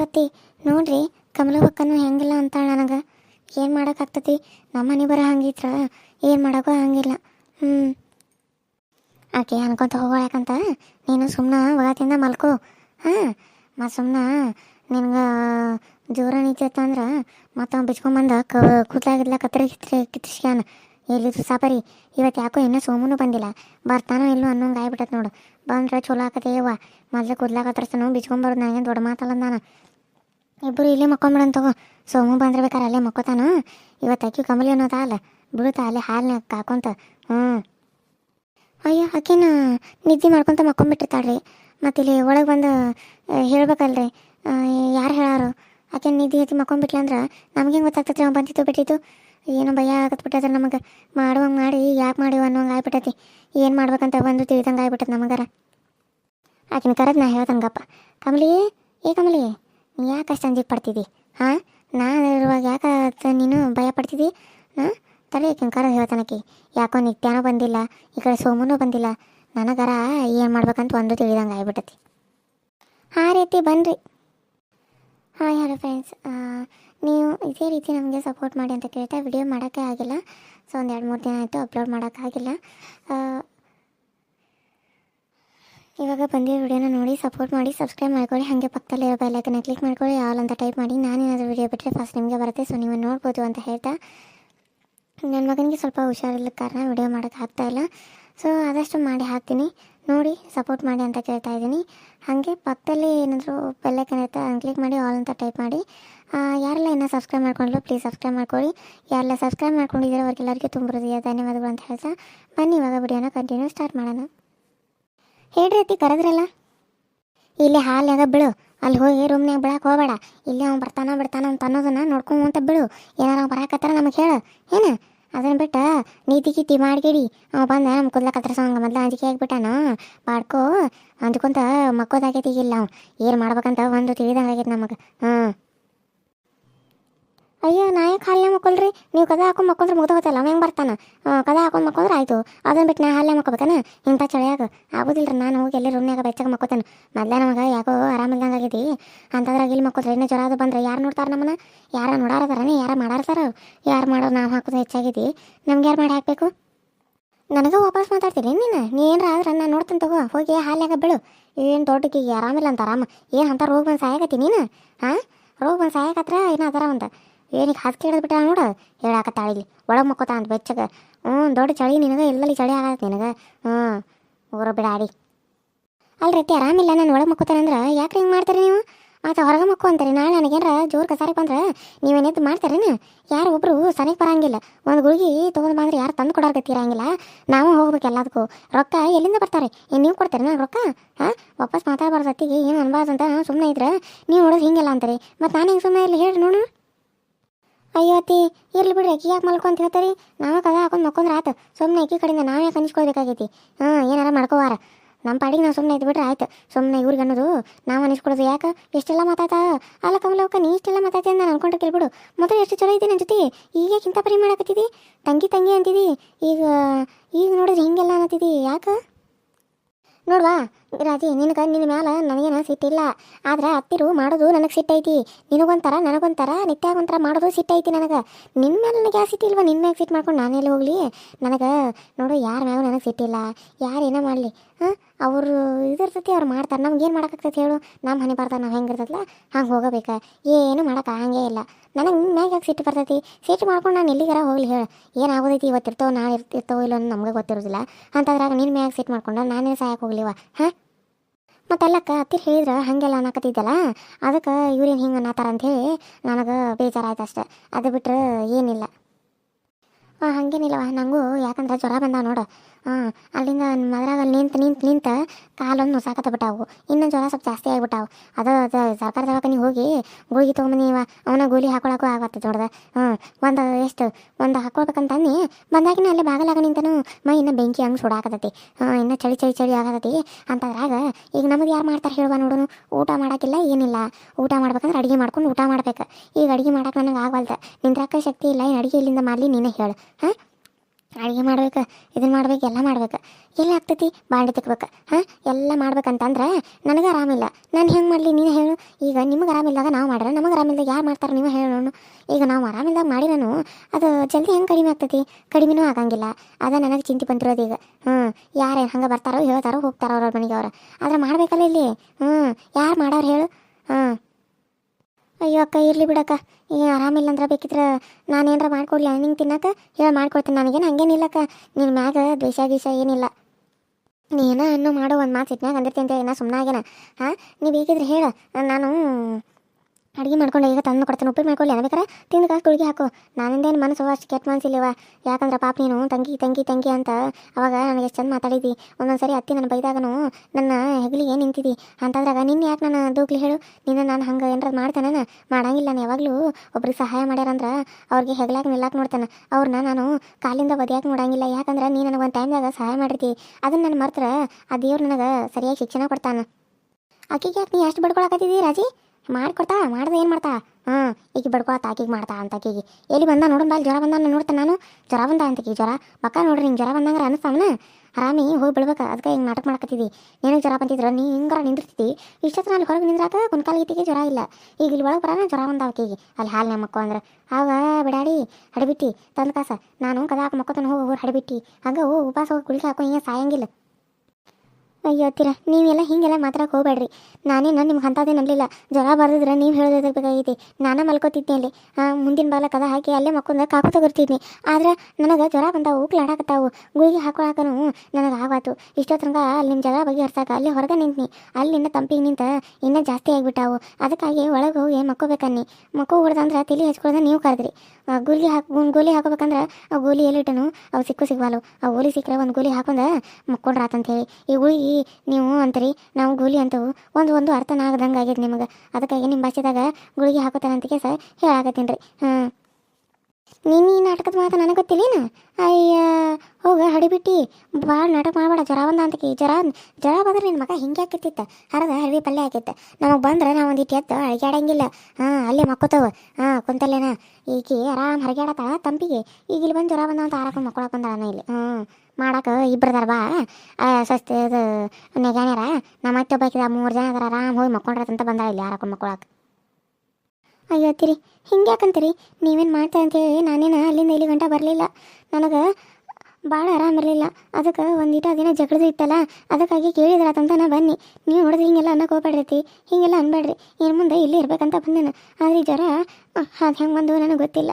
ಅತ್ತಿ ನೋಡ್ರಿ ಕಮಲವಕ್ಕನು ಹೆಂಗಿಲ್ಲ ಅಂತ ನನಗೆ. ಏನು ಮಾಡೋಕ್ಕಾಗ್ತತಿ ನಮ್ಮ ಮನೆ ಬರೋ ಹಂಗಿತ್ರ ಏನು ಮಾಡೋಕ್ಕೂ ಹಂಗಿಲ್ಲ. ಹ್ಞೂ ಆಕೆ ಅನ್ಕೊಂತ ಹೋಗೋಳಕಂತ, ನೀನು ಸುಮ್ಮನೆ ಒಳತಿಂದ ಮಲ್ಕೋ. ಹಾಂ ಮತ್ತು ಸುಮ್ಮನೆ ನಿನ್ಗೆ ಜೋರ ನಿಂತಂದ್ರೆ ಮತ್ತು ಅವ್ನು ಬಿಚ್ಕೊಂಬಂದ ಕ, ಕೂದ್ಲಾಗಿದ್ಲ ಕತ್ರಿ ಕಿತ್ರಿ ಕಿತ್ಸ್ಕ್ಯಾನ ಎಲ್ಲಿದ್ದು ಸಾಪರಿ? ಇವತ್ತು ಯಾಕೋ ಇನ್ನೂ ಸೋಮನು ಬಂದಿಲ್ಲ. ಬರ್ತಾನೋ ಇಲ್ಲೋ ಅನ್ನೋಂಗೆ ಆಗ್ಬಿಟ್ಟತ್ ನೋಡು. ಬಂದ್ರೆ ಚಲೋ ಆಕತೆ ಯವ್ವ ಮೊದಲು ಕೂದ್ಲಾಕತ್ತರ್ಸನು ಬಿಚ್ಕೊಂಬರೋದು ನನಗೇನು ದೊಡ್ಡ ಮಾತಲ್ಲ ನಾನು ಇಬ್ಬರು ಇಲ್ಲೇ ಮಕ್ಕೊಂಬಿಡೋಣ ತಗೋ. ಸೋಮು ಬಂದಿರ್ಬೇಕಾರೆ ಅಲ್ಲೇ ಮಕ್ಕೋತಾನ. ಇವತ್ತು ಅಕ್ಕಿ ಕಮಲಿ ಅನ್ನೋದ ಅಲ್ಲ ಬಿಡುತ್ತಾ ಅಲ್ಲೇ ಹಾಲ್ನಾಗ ಕಾಕೊಂತ. ಹ್ಞೂ ಅಯ್ಯೋ ಆಕಿನ ನಿದ್ದೆ ಮಾಡ್ಕೊಂತ ಮಕ್ಕೊಂಬಿಟ್ಟಿರ್ತಾಳ್ರಿ. ಮತ್ತು ಇಲ್ಲಿ ಒಳಗೆ ಬಂದು ಹೇಳ್ಬೇಕಲ್ರಿ. ಯಾರು ಹೇಳಾರು? ಆಕೆ ನಿದ್ದೆ ಹತ್ತಿ ಮಕ್ಕೊಂಬಿಟ್ಲಂದ್ರೆ ನಮ್ಗೆ ಹೆಂಗೆ ಗೊತ್ತಾಗ್ತೈತಿ ಅವ್ನು ಬಂದಿತ್ತು ಬಿಟ್ಟಿತ್ತು ಏನೋ ಭಯ ಆಗತ್ಬಿಟ್ಟದ ನಮಗೆ. ಮಾಡುವಂಗೆ ಮಾಡಿ, ಯಾಕೆ ಮಾಡಿವ ಅನ್ನೋಂಗೆ ಆಗ್ಬಿಟ್ಟತಿ. ಏನು ಮಾಡ್ಬೇಕಂತ ಬಂದು ತಿಳಿದಂಗೆ ಆಗ್ಬಿಟ್ಟದ ನಮಗಾರ. ಆಕಿನ ಕರೆದು ನಾ ಹೇಳ್ತಂಗಪ್ಪ ಕಮಲಿ, ಏ ಕಮಲಿ ಯಾಕೆ ಅಷ್ಟು ಅಂಜಿಗೆ ಪಡ್ತಿದ್ದಿ? ಹಾಂ ನಾನು ಇರುವಾಗ ಯಾಕೆ ನೀನು ಭಯ ಪಡ್ತಿದ್ದಿ? ಹಾಂ ತಲೆ ಕಿಂಕಾರ ಹೇಳ್ತಾನಕ್ಕೆ ಹೇಳ್ತಾನಕಿ ಯಾಕೋ ನಿತ್ಯಾನೂ ಬಂದಿಲ್ಲ, ಈ ಕಡೆ ಸೋಮನೂ ಬಂದಿಲ್ಲ. ನನಗರ ಏನು ಮಾಡ್ಬೇಕಂತ ಒಂದು ತಿಳಿದಂಗೆ ಆಗ್ಬಿಟ್ಟತಿ. ಆ ರೀತಿ ಬನ್ನಿರಿ ಹಾಯ್ ಹಲೋ ಫ್ರೆಂಡ್ಸ್ ನೀವು ಇದೇ ರೀತಿ ನಮಗೆ ಸಪೋರ್ಟ್ ಮಾಡಿ ಅಂತ ಕೇಳ್ತಾ ವಿಡಿಯೋ ಮಾಡೋಕ್ಕೆ ಆಗಿಲ್ಲ. ಸೊ ಒಂದು ಎರಡು ಮೂರು ದಿನ ಆಯಿತು ಅಪ್ಲೋಡ್ ಮಾಡೋಕ್ಕಾಗಿಲ್ಲ ಇವಾಗ ಬಂದಿರೋ ವಿಡಿಯೋನ ನೋಡಿ ಸಪೋರ್ಟ್ ಮಾಡಿ ಸಬ್ಸ್ಕ್ರೈಬ್ ಮಾಡ್ಕೊಳ್ಳಿ. ಹಾಗೆ ಪಕ್ಕದಲ್ಲಿರೋ ಬೆಲ್ಲೈಕನ್ನ ಕ್ಲಿಕ್ ಮಾಡ್ಕೊಳ್ಳಿ. ಆಲ್ ಅಂತ ಟೈಪ್ ಮಾಡಿ ನಾನೇನಾದರೂ ವಿಡಿಯೋ ಬಿಟ್ಟರೆ ಫಸ್ಟ್ ನಿಮಗೆ ಬರುತ್ತೆ. ಸೊ ನೀವು ನೋಡ್ಬೋದು ಅಂತ ಹೇಳ್ತಾ. ನನ್ನ ಮಗನಿಗೆ ಸ್ವಲ್ಪ ಹುಷಾರಿಲ್ಲ ಕಾರಣ ವಿಡಿಯೋ ಮಾಡೋಕ್ಕೆ ಆಗ್ತಾ ಇಲ್ಲ. ಸೊ ಆದಷ್ಟು ಮಾಡಿ ಹಾಕ್ತೀನಿ. ನೋಡಿ ಸಪೋರ್ಟ್ ಮಾಡಿ ಅಂತ ಕೇಳ್ತಾ ಇದ್ದೀನಿ. ಹಾಗೆ ಪಕ್ಕದಲ್ಲಿ ಏನಾದರೂ ಬೆಲ್ಲೈಕನ್ ಇರುತ್ತೆ ಅದನ್ನು ಕ್ಲಿಕ್ ಮಾಡಿ ಆಲ್ ಅಂತ ಟೈಪ್ ಮಾಡಿ. ಯಾರೆಲ್ಲ ಇನ್ನೂ ಸಬ್ಸ್ಕ್ರೈಬ್ ಮಾಡ್ಕೊಂಡಿಲ್ಲ ಪ್ಲೀಸ್ ಸಬ್ಸ್ಕ್ರೈಬ್ ಮಾಡ್ಕೊಳ್ಳಿ. ಯಾರೆಲ್ಲ ಸಬ್ಸ್ಕ್ರೈಬ್ ಮಾಡ್ಕೊಂಡಿದ್ದೀರೋ, ಅವ್ರಿಗೆಲ್ಲರಿಗೂ ತುಂಬ ಧನ್ಯವಾದಗಳು ಅಂತ ಹೇಳ್ತಾ. ಬನ್ನಿ, ಇವಾಗ ವಿಡಿಯೋನ ಕಂಟಿನ್ಯೂ ಸ್ಟಾರ್ಟ್ ಮಾಡೋಣ. ಹೇಳ್ರಿ ಅತ್ತಿ, ಕರೆದ್ರಲ್ಲ? ಇಲ್ಲಿ ಹಾಲ್ಯಾಗ ಬಿಳು, ಅಲ್ಲಿ ಹೋಗಿ ರೂಮ್ನ್ಯಾಗ ಬಿಡಕ್ಕೆ ಹೋಗಬೇಡ. ಇಲ್ಲಿ ಅವ್ನು ಬರ್ತಾನ, ಬಿಡ್ತಾನ ಅಂತ ಅನ್ನೋದನ್ನ ನೋಡ್ಕೊಂತ ಬಿಡು ಏನಾರ ಅವ್ನು ಬರಾಕತ್ತಾರ ನಮಗೆ ಹೇಳು. ಏನು? ಅದನ್ನ ಬಿಟ್ಟು ನೀತಿ ಗೀತಿ ಮಾಡ್ಕೇಡಿ ಅವ ಬಂದ ನಮ್ಮ ಕೂದಲ ಕತ್ರಸಂಗ ಮೊದ್ಲು ಅಂಜಿಕೆ ಆಗಿಬಿಟ್ಟಾನ. ಮಾಡ್ಕೋ ಅಂದ್ಕೊಂತ ಮಕ್ಕೋದಾಗೈತಿ ಇಲ್ಲ ಅವ್. ಏನು ಮಾಡ್ಬೇಕಂತ ಒಂದು ತಿಳಿದಂಗೆ ಆಗೈತಿ ನಮಗೆ. ಹಾಂ ಅಯ್ಯೋ ನಾಯಕ್ ಹಾಲ್ಯ ಮಕ್ಕಳ್ರಿ. ನೀವು ಕದ ಹಾಕೊಂಡು ಮಕ್ಕೊಂಡ್ರೆ ಮುಗ್ದೋಗತ್ತಲ್ಲ, ಅವ ಹೆಂಗೆ ಬರ್ತಾನ? ಕದ ಹಾಕೊಂಡು ಮಕ್ಕೊಂಡ್ರೆ ಆಯ್ತು. ಅದನ್ನ ಬಿಟ್ಟು ನಾ ಹಾಲ್ಯ ಮಕ್ಕೋಬೇಕನ? ಇಂಥ ಚಳಿಯಾಗ. ಆಗೋದಿಲ್ಲ ನಾನು ಹೋಗಿ ಎಲ್ಲಿ ರೂಮ್ನಾಗ ಬೆಚ್ಚಗೆ ಮಕ್ಕೋತಾನೆ. ಮೊದ್ಲೇ ನಮಗೆ ಯಾಕೋ ಆರಾಮಿಲ್ದಂಗೆ ಆಗೈತಿ ಅಂತದ್ರಾಗ ಇಲ್ಲಿ ಮಕ್ಕೋದ್ರೆ ಇನ್ನೂ ಜ್ವರ ಅದು ಬಂದ್ರೆ ಯಾರು ನೋಡ್ತಾರೆ ನಮ್ಮನ್ನ? ಯಾರ ನೋಡಾರದಾರನೇ? ಯಾರು ಮಾಡಾರ್ತಾರ ಯಾರು ಮಾಡೋ ನಾವು ಹಾಕೋದು ಹೆಚ್ಚಾಗೈತಿ ನಮ್ಗೆ ಯಾರು ಮಾಡಿ ಹಾಕಬೇಕು? ನನಗೆ ವಾಪಸ್ ಮಾತಾಡ್ತೀನಿ ನೀನು? ನೀ ಏನಾರ ಆದ್ರೆ ನಾನು ನೋಡ್ತೀನಿ ತಗೋ, ಹೋಗಿ ಹಾಲ್ಯಾಗ ಬೀಳು. ಏನು ದೊಡ್ಡಕ್ಕೆ ಆರಾಮಿಲ್ಲ ಅಂತ ಆರಾಮ ಏನು ಅಂತ ರೋಗ ಬಂದು ಸಾಯಾಗತ್ತಿ ನೀನು? ಹಾಂ ರೋಗ ಬಂದು ಸಾಯಕತ್ರ ಏನೋ ಅಂತ ಏನಕ್ಕೆ ಹಾಸಿಗೆ ಹಿಡಿದು ನೋಡು? ಹೇಳಾಕತ್ತಾಳ ಇಲ್ಲಿ. ಒಳಗೆ ಮಕ್ಕೋತ ಅಂತ ಬೆಚ್ಚಗೆ. ಹ್ಞೂ ದೊಡ್ಡ ಚಳಿ ನಿನಗೆ ಎಲ್ಲಲ್ಲಿ ಚಳಿ ಆಗತ್ತೆ ನಿನಗೆ. ಹ್ಞೂ ಊರು ಬಿಡಾಡಿ. ಅಲ್ರಿ, ಅತ್ತೆ ಆರಾಮಿಲ್ಲ, ನಾನು ಒಳಗೆ ಮಕ್ಕೋತಾನೆ ಅಂದ್ರೆ ಯಾಕೆ ಹಿಂಗೆ ಮಾಡ್ತೀರಿ ನೀವು? ಆತ ಹೊರಗೆ ಮಕ್ಕೋ ಅಂತಾರೆ, ನಾಳೆ ನನಗೇನಾರ ಜೋರು ಕಸಾರಿ ಬಂದ್ರೆ ನೀವೇನೇದು ಮಾಡ್ತಾರೇನು? ಯಾರು ಒಬ್ರು ಸನಿಗೆ ಬರಂಗಿಲ್ಲ. ಒಂದು ಗುಳಿಗೆ ತೊಗೊಂಡು ಬಂದ್ರೆ ಯಾರು ತಂದು ಕೊಡೋರ್ಗತಿ ಇರಂಗಿಲ್ಲ ನಾವು ಹೋಗ್ಬೇಕು ಎಲ್ಲದಕ್ಕೂ. ರೊಕ್ಕ ಎಲ್ಲಿಂದ ಬರ್ತಾರೆ ಏನು ನೀವು ಕೊಡ್ತೀರಿ ರೊಕ್ಕ? ಹಾಂ, ವಾಪಸ್ ಮಾತಾಡಬಾರ್ದು ಅತ್ತಿಗೆ, ಏನು ಅನ್ಬಾರ್ದು ಅಂತ ಸುಮ್ಮನೆ ಇದ್ರೆ. ನೀವು ನೋಡೋದು ಹಿಂಗೆಲ್ಲ ಅಂತಾರೆ. ಮತ್ತು ನಾನು ಹೆಂಗೆ ಸುಮ್ಮನೆ ಇರಲಿ ಹೇಳಿ ನೋಡು. ಅಯ್ಯೋ ಅತ್ತಿ, ಇರ್ಲಿ ಬಿಡ್ರಿ, ಅಕ್ಕಿ ಯಾಕೆ ಮಲ್ಕೊ ಅಂತ ಹೇಳ್ತಾರೆ? ನಾವು ಕದ ಹಾಕೊಂಡು ಮಕ್ಕೊಂಡ್ರೆ ಆತು ಸುಮ್ಮನೆ ಅಕ್ಕಿ ಕಡೆಯಿಂದ ನಾವು ಯಾಕೆ ಹಾಂ, ಏನಾರ ಮಾಡ್ಕೋವಾರ ನಮ್ಮ ಪಾಡಿಗೆ ನಾವು ಸುಮ್ಮನೆ ಇದ್ಬಿಟ್ರೆ ಆಯ್ತು. ಸುಮ್ಮನೆ ಇವ್ರಿಗೆ ಅನ್ನೋದು ನಾವು ಅನಿಸ್ಕೊಡೋದು ಯಾಕೆ? ಇಷ್ಟೆಲ್ಲ ಮಾತಾಡ್ತಾ? ಅಲ್ಲ ಕಮಲವಕ್ಕ ನೀ ಇಷ್ಟೆಲ್ಲ ಮಾತಾಡ್ತೀನಿ ನಾನು ಅನ್ಕೊಂಡ್ರೆ ಕೇಳ್ಬಿಡು. ಮೊದಲು ಎಷ್ಟು ಚಲೋ ಇದ್ದೀನಿ ನನ್ನ ಜೊತೆ? ಈಗ ಇಂಥ ಪರಿ ಮಾಡಕತ್ತಿದ್ದಿ ತಂಗಿ ತಂಗಿ ಅಂತಿದ್ದಿ ಈಗ ಈಗ ನೋಡಿದ್ರೆ ಹಿಂಗೆಲ್ಲ ಅನ್ನತ್ತಿದ್ದಿ ಯಾಕೆ? ನೋಡ್ವಾ ರಾಜಿ ನಿನಗೆ ನಿನ್ನ ಮ್ಯಾಲ ನನಗೇನು ಸಿಟ್ಟಿಲ್ಲ. ಆದ್ರೆ ಅತ್ತಿರು ಮಾಡೋದು ನನಗೆ ಸಿಟ್ಟೈತಿ. ನಿನಗೊಂಥರ, ನನಗೊಂಥರ, ನಿತ್ಯಾಗೊಂಥರ ಮಾಡೋದು ಸಿಟ್ಟೈತಿ ನನಗೆ. ನಿನ್ನ ಮೇಲೆ ನನಗೆ ಯಾವ ಸಿಟ್ಟಿಲ್ವ ನಿನ್ನ ಮ್ಯಾಗ ಸಿಟ್ಟು ಮಾಡ್ಕೊಂಡು ನಾನು ಎಲ್ಲಿ ಹೋಗಲಿ? ನನಗೆ ನೋಡು, ಯಾರ ಮ್ಯಾಗ ನನಗೆ ಸಿಟ್ಟಿಲ್ಲ. ಯಾರು ಏನೋ ಮಾಡಲಿ? ಹಾಂ? ಅವರು ಇದಿರ್ತೈತಿ ಅವ್ರು ಮಾಡ್ತಾರೆ. ನಮ್ಗೆ ಏನು ಮಾಡೋಕ್ಕಾಗ್ತೈತಿ ಹೇಳು? ನಮ್ಮ ಹನಿ ಬರ್ತಾರೆ ನಾವು ಹೆಂಗೆ ಇರ್ತದಲ್ಲ ಹಂಗೆ ಹೋಗಬೇಕು. ಏನು ಮಾಡೋಕೆ ಹಂಗೆ ಇಲ್ಲ. ನನಗೆ ನಿನ್ನ ಮ್ಯಾಗ ಯಾಕೆ ಸಿಟ್ಟು ಬರ್ತೈತಿ? ಸಿಟ್ಟು ಮಾಡ್ಕೊಂಡು ನಾನು ಎಲ್ಲಿಗಾರ ಹೋಗ್ಲಿ ಹೇಳು. ಏನಾಗೋದೈತಿ ಇವತ್ತಿರ್ತೋ ನಾ ಇರ್ತಿರ್ತೋ ಇಲ್ಲ ನಮ್ಗೆ ಗೊತ್ತಿರೋದಿಲ್ಲ. ಅಂತದ್ರಾಗ ನಿನ್ನ ಮ್ಯಾಗ ಸಿಟ್ಟು ಮಾಡ್ಕೊಂಡು ನಾನೇ ಸಹಾಯಕ್ಕೆ ಹೋಗ್ಲಿವ? ಹಾಂ? ಮತ್ತಲ್ಲಕ್ಕ ಅತ್ತಿರ್ ಹೇಳಿದ್ರೆ ಹಾಗೆಲ್ಲ ಅನ್ನಕತ್ತಿದ್ದಲ್ಲ, ಅದಕ್ಕೆ ಇವ್ರೇನು ಹಿಂಗೆ ಅನ್ನತ್ತಾರ ಹೇಳಿ ನನಗೆ ಬೇಜಾರಾಯ್ತು ಅಷ್ಟೆ. ಅದು ಬಿಟ್ಟರೆ ಏನಿಲ್ಲ. ಹಾಗೇನಿಲ್ಲವ ನನಗೂ ಯಾಕಂದ್ರೆ ಜ್ವರ ಬಂದ ನೋಡು. ಹಾಂ ಅಲ್ಲಿಂದ ಮದ್ರಾಗಲ್ಲಿ ನಿಂತು ನಿಂತು ನಿಂತು ಕಾಲೊಂದು ನುಸಾಕತ್ತ ಬಿಟ್ಟಾವು ಇನ್ನೊಂದು ಜ್ವರ ಸ್ವಲ್ಪ ಜಾಸ್ತಿ ಆಗಿಬಿಟ್ಟಾವು. ಅದು ಅದು ಸರ್ಕಾರ ದವಾಖಾನಿಗೆ ಹೋಗಿ ಗುಳಿಗೆ ತೊಗೊಂಬಂದಿವ ಅವನ ಗೋಲಿ ಹಾಕೊಳಕ್ಕೂ ಆಗತ್ತೆ ದೊಡ್ದ ಹ್ಞೂ ಒಂದು ಎಷ್ಟು, ಒಂದು ಹಾಕೊಳ್ಬೇಕಂತಂದು ಬಂದಾಗಿನ ಅಲ್ಲಿ ಬಾಗಲಾಗ ನಿಂತನು ಮೈ ಇನ್ನು ಬೆಂಕಿ ಹಂಗೆ ಸುಡಾಕತೈತಿ ಹಾಂ ಇನ್ನು ಚಳಿ ಚಳಿ ಚಳಿ ಆಗತೈತಿ. ಅಂತದ್ರಾಗ ಈಗ ನಮಗೆ ಯಾರು ಮಾಡ್ತಾರೆ ಹೇಳುವ ನೋಡೋನು. ಊಟ ಮಾಡೋಕ್ಕಿಲ್ಲ ಏನಿಲ್ಲ. ಊಟ ಮಾಡ್ಬೇಕಂದ್ರೆ ಅಡುಗೆ ಮಾಡ್ಕೊಂಡು ಊಟ ಮಾಡ್ಬೇಕು. ಈಗ ಅಡುಗೆ ಮಾಡೋಕೆ ನನಗೆ ಆಗವಲ್ದು. ನಿಂದ್ರಾಕ ಶಕ್ತಿ ಇಲ್ಲ, ಏನು ಅಡುಗೆ ಇಲ್ಲಿಂದ ಮಾಡಲಿ ನೀನೇ ಹೇಳು. ಹಾಂ? ಅಡುಗೆ ಮಾಡ್ಬೇಕು ಇದನ್ನ ಮಾಡ್ಬೇಕು, ಎಲ್ಲ ಮಾಡ್ಬೇಕು. ಎಲ್ಲ ಆಗ್ತೈತಿ? ಬಾಂಡೆ ತಿಕ್ಬೇಕು. ಹಾಂ, ಎಲ್ಲ ಮಾಡ್ಬೇಕಂತಂದ್ರೆ ನನಗೆ ಆರಾಮಿಲ್ಲ. ನಾನು ಹೆಂಗೆ ಮಾಡಲಿ? ನೀನು ಹೇಳು. ಈಗ ನಿಮಗೆ ಆರಾಮಿಲ್ದಾಗ ನಾವು ಮಾಡ್ರೆ, ನಮಗೆ ಆರಾಮಿಲ್ದಾಗ ಯಾರು ಮಾಡ್ತಾರೆ ನೀವು ಹೇಳೋಣ ಈಗ ನಾವು ಆರಾಮಿಲ್ದಾಗ ಮಾಡಿ ನಾನು ಅದು ಜಲ್ದಿ ಹೆಂಗೆ ಕಡಿಮೆ ಆಗ್ತೈತಿ? ಕಡಿಮೆನೂ ಆಗಂಗಿಲ್ಲ. ಅದ ನನಗೆ ಚಿಂತೆ ಬಂದಿರೋದು ಈಗ. ಹ್ಞೂ ಯಾರು ಹಂಗೆ ಬರ್ತಾರೋ, ಹೇಳ್ತಾರೋ, ಹೋಗ್ತಾರೋ ಅವ್ರ ಮನೆಗೆ ಅವ್ರು. ಆದ್ರೆ ಮಾಡ್ಬೇಕಲ್ಲ ಇಲ್ಲಿ? ಹ್ಞೂ ಯಾರು ಮಾಡೋರು ಹೇಳು? ಹಾಂ ಅಯ್ಯೋ ಅಕ್ಕ, ಇರಲಿ ಬಿಡಕ್ಕ. ಏ ಆರಾಮಿಲ್ಲ ಅಂದ್ರೆ ಬೇಕಿದ್ರೆ ನಾನೇನಾರ ಮಾಡ್ಕೊಡ್ಲಿ ನಿಂಗೆ ತಿನ್ನಕ್ಕ ಹೇಳಿ ಮಾಡ್ಕೊಡ್ತೀನಿ ನನಗೇನು ಹಂಗೇನಿಲ್ಲಕ್ಕ. ನಿನ್ನ ಮ್ಯಾಗ ದ್ವೇಷ ಗೀಷ ಏನಿಲ್ಲ. ನೀನ ಅನ್ನೋ ಮಾಡೋ, ಒಂದು ಮಾತು ಇದ್ನಾಗ ಅಂದಿರ್ತೀನಿ ಅಂತ ಏನೋ ಸುಮ್ಮನಾಗೇನ ಹಾಂ, ನೀವು ಬೇಕಿದ್ರೆ ಹೇಳು. ನಾನು ಅಡುಗೆ ಮಾಡ್ಕೊಂಡು ಈಗ ತಂದು ಕೊಡ್ತಾನೆ, ಉಪ್ಪಿಟ್ಟು ಮಾಡ್ಕೊಳ್ಳಿ ಬೇಕಾರೆ ತಿಂದು ಕಾಸು ಗುಳಿಗೆ ಹಾಕು. ನಾನಿಂದೇನು ಮನಸ್ಸು ಅಷ್ಟು ಕೆಟ್ಟ ಮನಸ್ಸಿಲ್ಲವ ಯಾಕಂದ್ರೆ ಪಾಪ ನೀನು ತಂಗಿ ತಂಗಿ ತಂಗಿ ಅಂತ ಅವಾಗ ನನಗೆ ಎಷ್ಟು ಚಂದ ಮಾತಾಡಿದಿ ಒಂದೊಂದ್ಸರಿ ಅತ್ತಿ ನನ್ನ ಬೈದಾಗನು ನನ್ನ ಹೆಗಲಿಗೆ ನಿಂತಿದ್ದಿ? ಅಂತಂದ್ರಾಗ ನಿನ್ನ ಯಾಕೆ ನಾನು ದೂಕ್ಲಿ ಹೇಳು? ನಿನ್ನ ನಾನು ಹಂಗೆ ಏನಾರ ಮಾಡ್ತೇನೆ ಮಾಡಂಗಿಲ್ಲ ನಾನು ಯಾವಾಗಲೂ ಒಬ್ರಿಗೆ ಸಹಾಯ ಮಾಡ್ಯಾರಂದ್ರೆ ಅವ್ರಿಗೆ ಹೆಗ್ಲಾಕೆ ನಿಲ್ಲಾಕೆ ನೋಡ್ತಾನೆ. ಅವ್ರನ್ನ ನಾನು ಕಾಲಿಂದ ಬದಿಯಾಕೆ ನೋಡಂಗಿಲ್ಲ. ಯಾಕಂದ್ರೆ ನೀನು ನನಗೆ ಒಂದು ಟೈಮ್ದಾಗ ಸಹಾಯ ಮಾಡಿರ್ತಿ. ಅದನ್ನ ನಾನು ಮರ್ತ್ರ ಆ ದೇವ್ರು ನನಗೆ ಸರಿಯಾಗಿ ಶಿಕ್ಷಣ ಕೊಡ್ತಾನೆ. ಆಕೆಗೆ ಯಾಕೆ ನೀ ಅಷ್ಟು ಬಡ್ಕೊಳಕತ್ತಿದ್ದೀ ರಾಜಿ? ಮಾಡ್ಕೊಡ್ತಾ ಮಾಡ್ದೆ ಏನು ಮಾಡ್ತಾ ಹಾಂ ಈಗ ಬಡ್ಕೊಳತ್ತ ಆಕಿಗೆ ಮಾಡ್ತಾ ಅಂತ ಆಕಿಗೆ. ಎಲ್ಲಿ ಬಂದ ನೋಡೋಣ ಬಾಲ್ ಜ್ವರ ಬಂದ ನೋಡ್ತೇನೆ ನಾನು. ಜ್ವರ ಬಂದ ಅಂತಕಿ ಜ್ವರ. ಬಕ್ಕ ನೋಡ್ರಿ ಹಿಂಗೆ ಜ್ವರ ಬಂದಂಗೆ ಅನಿಸ್ತಾವನ? ಆರಾಮಿ ಹೋಗಿ ಬಿಡ್ಬೇಕು ಅದಕ್ಕೆ ಹಿಂಗೆ ನಾಟಕ ಮಾಡಕತ್ತಿದ್ದಿ ನಿನಗೆ ಜ್ವರ ಬಂದಿದ್ರ, ನೀ ಹಿಂಗಾರ ನಿಂದಿರ್ತಿದ್ದಿ ಇಷ್ಟೊತ್ತು ಅಲ್ಲಿ ಹೊರಗೆ ನಿಂದ್ರಾಕ ಕುನ್ಕಾಲಿಗಿತ್ತಿಗೆ ಜ್ವರ ಇಲ್ಲ. ಈಗ ಇಲ್ಲಿ ಒಳಗೆ ಬರೋಣ ಜ್ವರ ಬಂದ ಆಕಿಗೆ. ಅಲ್ಲಿ ಹಾಲು ನಮ್ಮಕ್ಕೋ ಅಂದ್ರೆ ಆಗ ಬಿಡಾಡಿ, ಹಡಿಬಿಟ್ಟಿ, ತಂದು ಕಾಸ. ನಾನು ಕದಾಕ ಮಕ್ಕೋತಾನೆ, ಹೋಗಿ ಹೋಗಿ, ಹಡಿಬಿಟ್ಟಿ. ಹಂಗೆ ಹೋಗಿ ಉಪವಾಸ ಹೋಗಿ ಗುಳಿಗೆ ಹಾಕೋ, ಹಿಂಗೆ ಸಾಯಂಗಿಲ್ಲ. ಅಯ್ಯೋ ತೀರ ನೀವೆಲ್ಲ ಹೀಗೆಲ್ಲ ಮಾತ್ರ ಹೋಗ್ಬೇಡ್ರಿ. ನಾನೇನು ನಿಮ್ಗೆ ಅಂಥದ್ದೇನು ಜ್ವರ ಬರ್ದಿದ್ರೆ ನೀವು ಹೇಳೋದಬೇಕಾಗೈತಿ ನಾನು ಮಲ್ಕೋತಿದ್ದೆ ಅಲ್ಲಿ. ಮುಂದಿನ ಬಾಲ ಕದ ಹಾಕಿ ಅಲ್ಲೇ ಮಕ್ಕೊಂದ ಕಾಕು ತಗೊರ್ತಿದ್ನಿ. ಆದ್ರೆ ನನಗೆ ಜ್ವರ ಬಂದಾವು ಕ್ಲಾಡಾಕತ್ತಾವು ಗುಳಿಗೆ ಹಾಕೊಳಕನು ನನಗೆ ಆಗಾತು ಇಷ್ಟೊತ್ತಂಗ ಅಲ್ಲಿ ನಿಮ್ಮ ಜಗಳ ಬಗ್ಗೆ ಹರ್ಸಾಕ ಅಲ್ಲಿ ಹೊರಗೆ ನಿಂತ್ನಿ. ಅಲ್ಲಿ ಇನ್ನ ತಂಪಿಗೆ ನಿಂತ ಇನ್ನೂ ಜಾಸ್ತಿ ಆಗಿಬಿಟ್ಟಾವು. ಅದಕ್ಕಾಗಿ ಒಳಗೆ ಹೋಗಿ ಮಕ್ಕೋಬೇಕನ್ನಿ. ಮಕ್ಕೋ ಹೊಡೆದಂದ್ರೆ ತಲೆ ಹಚ್ಕೊಳ್ದೆ ನೀವು ಕರೆದ್ರಿ. ಗುಳಿಗೆ ಹಾಕಿ ಗೋಲಿ ಹಾಕೋಬೇಕಂದ್ರೆ ಆ ಗೋಲಿ ಎಲ್ಲಿಟ್ಟನು? ಅವು ಸಿಕ್ಕು ಸಿಗ್ವಾಲು. ಆ ಗೋಲಿ ಸಿಕ್ಕರೆ ಒಂದು ಗೋಲಿ ಹಾಕೊಂಡ ಮಕ್ಕೊಂಡ್ರಾತಂತ ಹೇಳಿ ಈ ಗುಳಿಗೆ ನೀವು ಅಂತೀರಿ, ನಾವು ಗೂಲಿ ಅಂತವು, ಒಂದು ಒಂದು ಅರ್ಥನ ಆಗದಂಗೆ ಆಗ್ಯದ ನಿಮಗೆ. ಅದಕ್ಕಾಗಿ ನಿಮ್ಮ ಭಾಷೆದಾಗ ಗುಳಿಗೆ ಹಾಕೋತಾನಂತ ಕೇಸ ಹೇಳಾಕತ್ತೀನಿ ರೀ. ಹಾಂ. ನೀನು ಈ ನಾಟಕದ ಮಾತು ನನಗೆ ಗೊತ್ತಿಲ್ಲೇನ? ಅಯ್ಯ, ಹೋಗ ಹಡಿಬಿಟ್ಟಿ. ಭಾಳ ನಾಟಕ ಮಾಡಬೇಡ ಜ್ವರ ಬಂದ ಅಂತಕಿ ಜ್ವರ ಜ್ವರ ಬಂದ್ರೆ ನಿನ್ನ ಮಗ ಹಿಂಗೆ ಹಾಕಿತ್ತಿತ್ತ ಹರದ ಹಳವಿ ಪಲ್ಯ ಹಾಕಿತ್ತ ನಮಗೆ ಬಂದ್ರೆ ನಾವು ಒಂದಿಟ್ಟು ಎತ್ತು ಅಳಗ್ಯಾಡಂಗಿಲ್ಲ ಹಾಂ, ಅಲ್ಲೇ ಮಕ್ಕೋತಾವ. ಹಾಂ, ಕುಂತಲ್ಲೇನ? ಈಕಿ ಆರಾಮ್ ಹರಿಗಾಡತ್ತಾಳ ತಂಪಿಗೆ. ಈಗ ಇಲ್ಲಿ ಬಂದು ಜ್ವರ ಬಂದ ಅಂತ ಆರಾಕೊಂಡು ಮಕ್ಕೊಳಕ್ಕೆ ಬಂದಾಳ ಇಲ್ಲಿ. ಹ್ಞೂ ಮಾಡಕ್ಕೆ ಇಬ್ಬರದಾರ ಬಾ. ಸಸ್ತಿ ಇದು, ನೆಗ್ಯಾನ್ಯಾರ, ನಮ್ಮ ಅತ್ತೆ ಒಬ್ಬಾಕಿದ ಮೂರು ಜನ ಅದಾರ, ಆರಾಮ್ ಹೋಗಿ ಮಕ್ಕೊಂಡ್ರತ್ತಂತ ಬಂದಾಳ ಇಲ್ಲಿ ಯಾರಕ್ಕೂ ಮಕ್ಕೊಳಕ್ಕೆ ಅಯ್ಯೋ ತಿರಿ ಹಿಂಗೆ ಯಾಕಂತೀರಿ ನೀವೇನು ಮಾಡ್ತಾ ಅಂತೇಳಿ ನಾನೇನು ಅಲ್ಲಿಂದ ಇಲ್ಲಿ ಗಂಟ ಬರಲಿಲ್ಲ. ನನಗೆ ಭಾಳ ಆರಾಮಿರಲಿಲ್ಲ ಅದಕ್ಕೆ ಒಂದಿಟ ದಿನ ಜಗಳದು ಇತ್ತಲ್ಲ, ಅದಕ್ಕಾಗಿ ಕೇಳಿದ್ರಾತಂತ ನಾ ಬನ್ನಿ. ನೀವು ನೋಡಿದ್ರೆ ಹಿಂಗೆಲ್ಲ ಅನ್ನಕ್ಕೆ ಹೋಗ್ಬೇಡ್ರಿ ಹೀಗೆಲ್ಲ ಅನ್ಬೇಡ್ರಿ ಇನ್ನು ಮುಂದೆ ಇಲ್ಲೇ ಇರ್ಬೇಕಂತ ಬಂದೆನ ಆದರೆ ಜ್ವರ ಅದು ಹೆಂಗೆ ಬಂದು ನನಗೆ ಗೊತ್ತಿಲ್ಲ.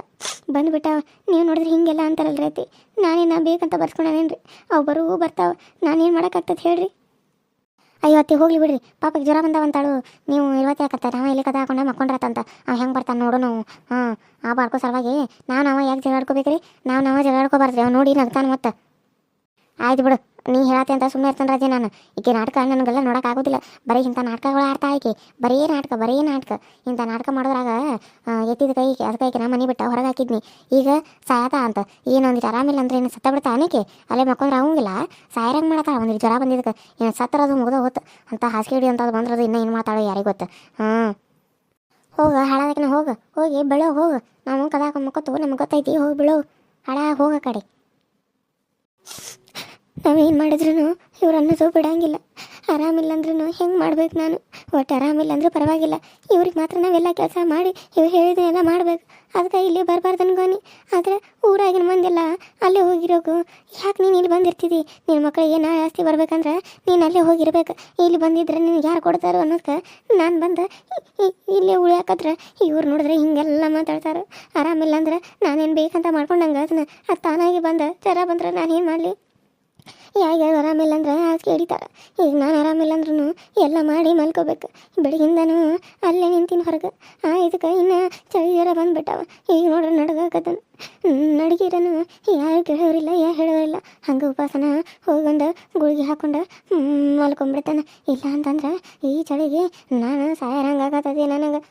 ಬಂದುಬಿಟ್ಟ, ನೀವು ನೋಡಿದ್ರೆ ಹಿಂಗೆಲ್ಲ ಅಂತಾರಲ್ರಿ ಐತಿ ನಾನೇನು ಬೇಕಂತ ಬರ್ಸ್ಕೊಂಡೇನ್ರಿ? ಅವು ಬರುವು ಬರ್ತಾವೆ. ನಾನೇನು ಮಾಡೋಕ್ಕಾಗ್ತದೆ ಹೇಳ್ರಿ. ಅಯ್ಯೋ, ಅತ್ತಿ, ಹೋಗ್ಲಿ ಬಿಡ್ರಿ. ಪಾಪಕ್ಕೆ ಜ್ವರ ಬಂದಾವಂತಾಳು. ನೀವು ಇವತ್ತು ಯಾಕತ್ತ ಅವ ಇಲ್ಲಿ ಕದ ಹಾಕೊಂಡ ಮಕ್ಕೊಂಡ್ರತ್ತಂತ ಅವ ಹೆಂಗೆ ಬರ್ತಾನೆ ನೋಡು ನಾವು. ಹಾಂ, ಆ ಬಾಡ್ಕೋ ಸಲುವಾಗಿ. ನಾವು ನಾವು ಯಾಕೆ ಜಗಾಡ್ಕೋಬೇಕ್ರಿ? ನಾವು ನಾವು ಜಗಾಡ್ಕೋಬಾರ್ದ್ರಿ. ಅವ್ ನೋಡಿ ನಗ್ತಾನೆ ಮತ್ತೆ. ಆಯ್ತು ಬಿಡು. ನೀ ಹೇಳತ್ತೆ ಅಂತ ಸುಮ್ಮನೆ ಇರ್ತಾನೆ ರಾಜೆ ನಾನು. ಈಕೆ ನಾಟಕ ನನಗೆಲ್ಲ ನೋಡೋಕ್ಕಾಗೋದಿಲ್ಲ ಬರೀ ಇಂಥ ನಾಟಕಗಳು ಆಡ್ತಾ ಈಕೆ ಬರೀ ನಾಟಕ ಬರೀ ನಾಟಕ. ಇಂಥ ನಾಟಕ ಮಾಡೋದ್ರಾಗ ಎತ್ತಿದ ಕೈಗೆ ಅದಕ್ಕೆ ಈಕೆ ನಾ ಮನೆ ಬಿಟ್ಟ ಹೊರಗೆ ಹಾಕಿದ್ನಿ. ಈಗ ಸಾಯತ ಅಂತ. ಏನು ಒಂದಿಟ್ಟು ಆರಾಮಿಲ್ಲ ಅಂದ್ರೆ ಏನು ಸತ್ತ ಬಿಡ್ತಾ ಆನೇಕೆ ಅಲ್ಲೇ ಮಕ್ಕೊಂದ್ರೆ ಆಗಂಗಿಲ್ಲ. ಸಾಯರಂಗೆ ಮಾಡತ್ತಾಳ ಒಂದು ಜ್ವರ ಬಂದಿದ್ದಕ್ಕೆ ಏನು ಸತ್ತರದು ಮುಗ್ದ ಹೋತು. ಅಂತ ಹಾಸಿಗೆ ಹಿಡಿ ಅಂತ ಬಂದ್ರದು ಇನ್ನೂ ಏನು ಮಾತಾಡೋ ಯಾರಿಗೆ ಗೊತ್ತು. ಹಾಂ. ಹೋಗ ಹಾಳಾದಕ್ಕೆ ಹೋಗ. ಹೋಗಿ ಬೆಳೋ, ಹೋಗು. ನಾವು ಕದಾಕ ಮಕ್ಕೋತು ನಮ್ಗೆ ಗೊತ್ತೈತಿ. ಹೋಗಿ ಬೆಳೋ. ಹಾಳ ಹೋಗ ಕಡೆ. ನಾವೇನು ಮಾಡಿದ್ರು ಇವ್ರು ಅನ್ನೋದು ಬಿಡಂಗಿಲ್ಲ. ಆರಾಮಿಲ್ಲ ಅಂದ್ರೂ ಹೆಂಗೆ ಮಾಡ್ಬೇಕು ನಾನು? ಒಟ್ಟು ಆರಾಮಿಲ್ಲ ಅಂದ್ರೆ ಪರವಾಗಿಲ್ಲ. ಇವ್ರಿಗೆ ಮಾತ್ರ ನಾವೆಲ್ಲ ಕೆಲಸ ಮಾಡಿ ಇವ್ರು ಹೇಳಿದೆಲ್ಲ ಮಾಡ್ಬೇಕು. ಅದಕ್ಕೆ ಇಲ್ಲಿ ಬರಬಾರ್ದು ಅನ್ಕೋನಿ ಆದರೆ ಊರಾಗಿನ ಮಂದಿಲ್ಲ ಅಲ್ಲೇ ಹೋಗಿರೋಕು ಯಾಕೆ ನೀನು ಇಲ್ಲಿ ಬಂದಿರ್ತಿದ್ದಿ ನಿನ್ನ ಮಕ್ಕಳಿಗೆ ನಾಳೆ ಆಸ್ತಿ ಬರ್ಬೇಕಂದ್ರೆ ನೀನು ಅಲ್ಲೇ ಹೋಗಿರ್ಬೇಕು. ಇಲ್ಲಿ ಬಂದಿದ್ರೆ ನಿನಗೆ ಯಾರು ಕೊಡ್ತಾರೋ ಅನ್ನೋದಕ್ಕೆ ನಾನು ಬಂದು ಇಲ್ಲೇ ಉಳಿಯಾಕತ್ರ ಇವ್ರು ನೋಡಿದ್ರೆ ಹಿಂಗೆಲ್ಲ ಮಾತಾಡ್ತಾರೆ. ಆರಾಮಿಲ್ಲ ಅಂದ್ರೆ ನಾನೇನು ಬೇಕಂತ ಮಾಡ್ಕೊಂಡಂಗೆ ಅದನ್ನ ಅದು ತಾನಾಗಿ ಬಂದ. ಜರ ಬಂದ್ರೆ ನಾನು ಏನು ಮಾಡಲಿ? ಯಾರ್ಯಾರು ಆರಾಮಿಲ್ಲ ಅಂದ್ರೆ ಹಾಸಿಗೆ ಹಿಡಿತಾರೆ ಈಗ ನಾನು ಆರಾಮಿಲ್ಲ ಅಂದ್ರೂ ಎಲ್ಲ ಮಾಡಿ ಮಲ್ಕೋಬೇಕು. ಬೆಳಗಿಂದನೂ ಅಲ್ಲೇ ನಿಂತೀನಿ ಹೊರಗೆ. ಆ ಇದಕ್ಕೆ ಇನ್ನು ಚಳಿ ಜ್ವರ ಬಂದ್ಬಿಟ್ಟವ. ಈಗ ನೋಡ್ರಿ ನಡ್ಗಾಕದನು ನಡಗಿರನು ಯಾರು ಕೇಳೋರಿಲ್ಲ ಯಾ ಹೇಳೋರಿಲ್ಲ. ಹಂಗೆ ಉಪಾಸನ ಹೋಗೊಂಡು ಗುಳಿಗೆ ಹಾಕೊಂಡು ಮಲ್ಕೊಂಬಿಡ್ತಾನೆ. ಇಲ್ಲ ಅಂತಂದ್ರೆ ಈ ಚಳಿಗೆ ನಾನು ಸಾಯರಂಗಾಗತ್ತದೆ ನನಗೆ.